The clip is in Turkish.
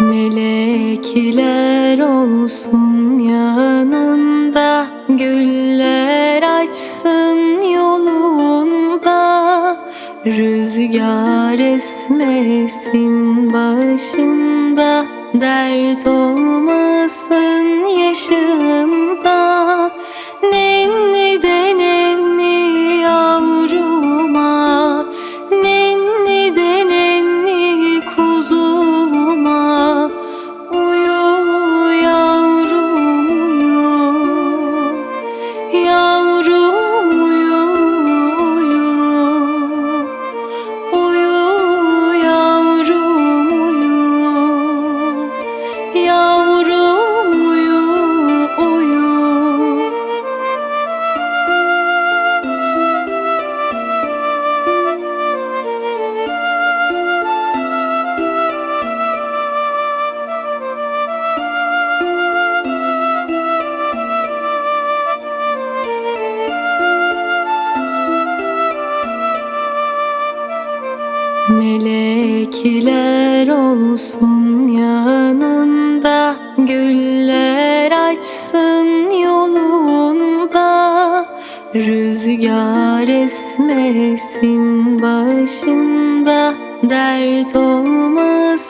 Melekler olsun yanında Güller açsın yolunda. Rüzgar esmesin başında Dert olmasın Melekler olsun yanında Güller açsın yolunda. Rüzgar esmesin başında Dert yaşında